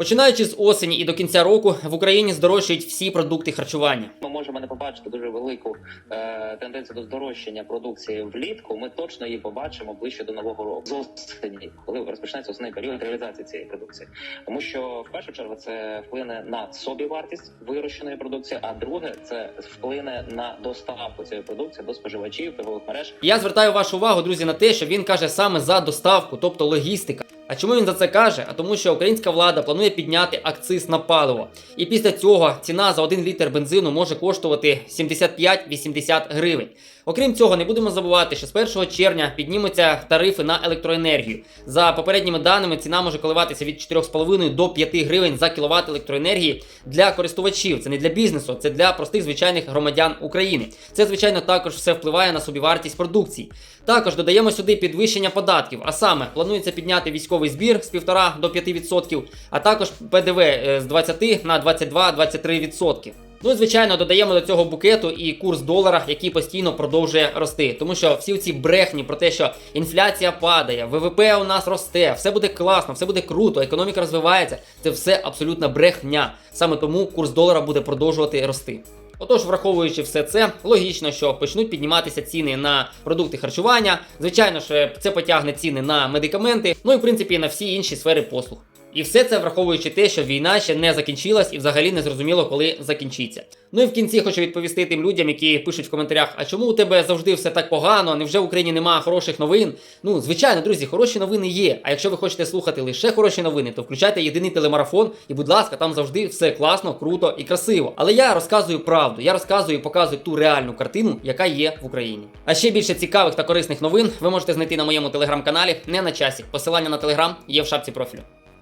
Починаючи з осені і до кінця року в Україні здорожчають всі продукти харчування. Ми можемо не побачити дуже велику е, тенденцію до здорожчання продукції влітку. Ми точно її побачимо ближче до нового року з осені, коли розпочнеться основний період реалізації цієї продукції. Тому що в першу чергу це вплине на собівартість вирощеної продукції, а друге це вплине на доставку цієї продукції до споживачів торгових мереж. Я звертаю вашу увагу, друзі, на те, що він каже саме за доставку, тобто логістика. А чому він за це каже? А тому, що українська влада планує підняти акциз на паливо. І після цього ціна за 1 літр бензину може коштувати 75-80 гривень. Окрім цього, не будемо забувати, що з 1 червня піднімуться тарифи на електроенергію. За попередніми даними, ціна може коливатися від 4,5 до 5 гривень за кіловат електроенергії для користувачів. Це не для бізнесу, це для простих звичайних громадян України. Це, звичайно, також все впливає на собівартість продукції. Також додаємо сюди підвищення податків, а саме планується підняти військовий збір з 1,5 до 5%, а також ПДВ е, з 20 на 22-23%. Ну і звичайно додаємо до цього букету і курс долара, який постійно продовжує рости. Тому що всі ці брехні про те, що інфляція падає, ВВП у нас росте, все буде класно, все буде круто, економіка розвивається. Це все абсолютна брехня. Саме тому курс долара буде продовжувати рости. Отож, враховуючи все це, логічно, що почнуть підніматися ціни на продукти харчування. Звичайно ж, це потягне ціни на медикаменти, ну і в принципі на всі інші сфери послуг. І все це враховуючи те, що війна ще не закінчилась і взагалі не зрозуміло, коли закінчиться. Ну і в кінці хочу відповісти тим людям, які пишуть в коментарях: а чому у тебе завжди все так погано? Невже в Україні немає хороших новин? Ну, звичайно, друзі, хороші новини є. А якщо ви хочете слухати лише хороші новини, то включайте єдиний телемарафон, і, будь ласка, там завжди все класно, круто і красиво. Але я розказую правду, я розказую і показую ту реальну картину, яка є в Україні. А ще більше цікавих та корисних новин ви можете знайти на моєму телеграм-каналі не на часі. Посилання на телеграм є в шапці профілю.